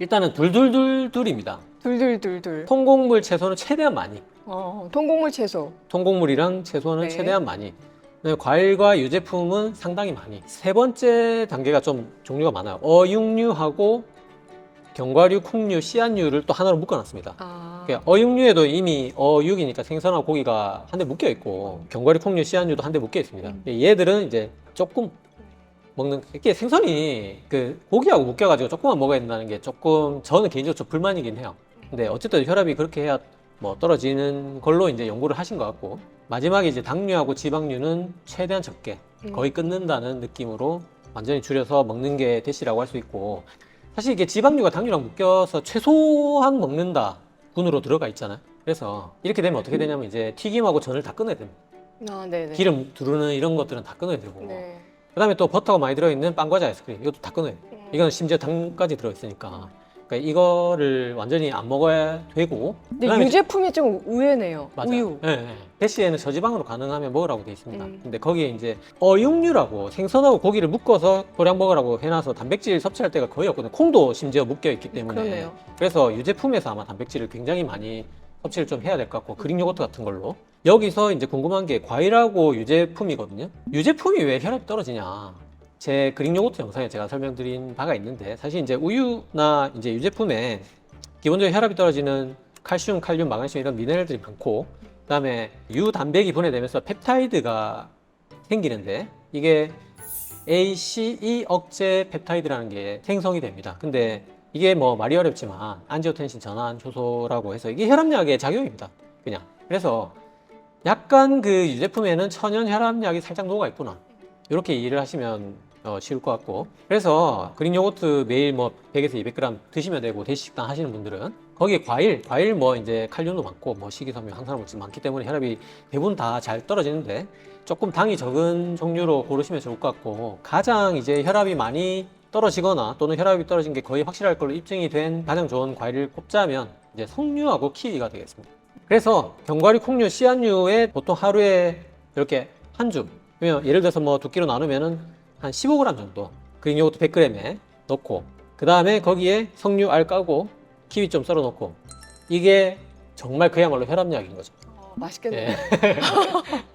일단은 둘둘둘둘입니다. 둘둘둘둘. 통곡물 채소는 최대한 많이. 어, 통곡물 채소. 통곡물이랑 채소는 네. 최대한 많이. 그다음에 과일과 유제품은 상당히 많이. 세 번째 단계가 좀 종류가 많아요. 어육류하고 견과류, 콩류, 씨앗류를 또 하나로 묶어놨습니다. 아. 그러니까 어육류에도 이미 어육이니까 생선하고 고기가 한 대 묶여 있고 견과류, 콩류, 씨앗류도 한 대 묶여 있습니다. 음. 얘들은 이제 조금 먹는 이게 생선이 그 고기하고 묶여가지고 조금만 먹어야 된다는 게 조금 저는 개인적으로 좀 불만이긴 해요. 근데 어쨌든 혈압이 그렇게 해야 뭐 떨어지는 걸로 이제 연구를 하신 것 같고 마지막에 이제 당류하고 지방류는 최대한 적게 음. 거의 끊는다는 느낌으로 완전히 줄여서 먹는 게 대시라고 할 수 있고 사실 이게 지방류가 당류랑 묶여서 최소한 먹는다 군으로 들어가 있잖아요. 그래서 이렇게 되면 어떻게 되냐면 이제 튀김하고 전을 다 끊어야 됩니다. 아, 네네. 기름 두르는 이런 것들은 다 끊어야 되고 네. 그 다음에 또 버터가 많이 들어있는 빵과자 아이스크림 이것도 다 끊어야 돼요. 음. 이건 심지어 당까지 들어있으니까 그러니까 이거를 완전히 안 먹어야 되고 근데 그다음에 유제품이 좀 의외네요. 맞아요. 우유. 예, 예. 대시에는 저지방으로 가능하면 먹으라고 돼 있습니다. 음. 근데 거기에 이제 어육류라고 생선하고 고기를 묶어서 소량 먹으라고 해놔서 단백질 섭취할 때가 거의 없거든요. 콩도 심지어 묶여 있기 때문에 그러네요. 그래서 유제품에서 아마 단백질을 굉장히 많이 섭취를 좀 해야 될 것 같고 그릭 요거트 같은 걸로 여기서 이제 궁금한 게 과일하고 유제품이거든요. 유제품이 왜 혈압이 떨어지냐? 제 그릭 요거트 영상에 제가 설명드린 바가 있는데 사실 이제 우유나 이제 유제품에 기본적으로 혈압이 떨어지는 칼슘, 칼륨, 마그네슘 이런 미네랄들이 많고 그다음에 유단백이 분해되면서 펩타이드가 생기는데 이게 ACE 억제 펩타이드라는 게 생성이 됩니다. 근데 이게 뭐 말이 어렵지만 안지오텐신 전환 효소라고 해서 이게 혈압약의 작용입니다. 그냥. 그래서 약간 그 유제품에는 천연 혈압약이 살짝 녹아 있구나. 이렇게 이해를 하시면 어, 쉬울 것 같고. 그래서 그린 요거트 매일 뭐 100에서 200g 드시면 되고 대식 식단 하시는 분들은 거기에 과일, 과일 뭐 이제 칼륨도 많고 뭐 식이섬유, 항산화물질 많기 때문에 혈압이 대부분 다 잘 떨어지는데 조금 당이 적은 종류로 고르시면 좋을 것 같고 가장 이제 혈압이 많이 떨어지거나 또는 혈압이 떨어진 게 거의 확실할 걸로 입증이 된 가장 좋은 과일을 꼽자면 이제 석류하고 키위가 되겠습니다. 그래서 견과류, 콩류, 씨앗류에 보통 하루에 이렇게 한 줌, 그러면 예를 들어서 뭐 두 끼로 나누면은 한 15g 정도 그린 요거트 100g에 넣고 그 다음에 거기에 석류 알 까고 키위 좀 썰어 넣고 이게 정말 그야말로 혈압약인 거죠. 어, 맛있겠네요. 예.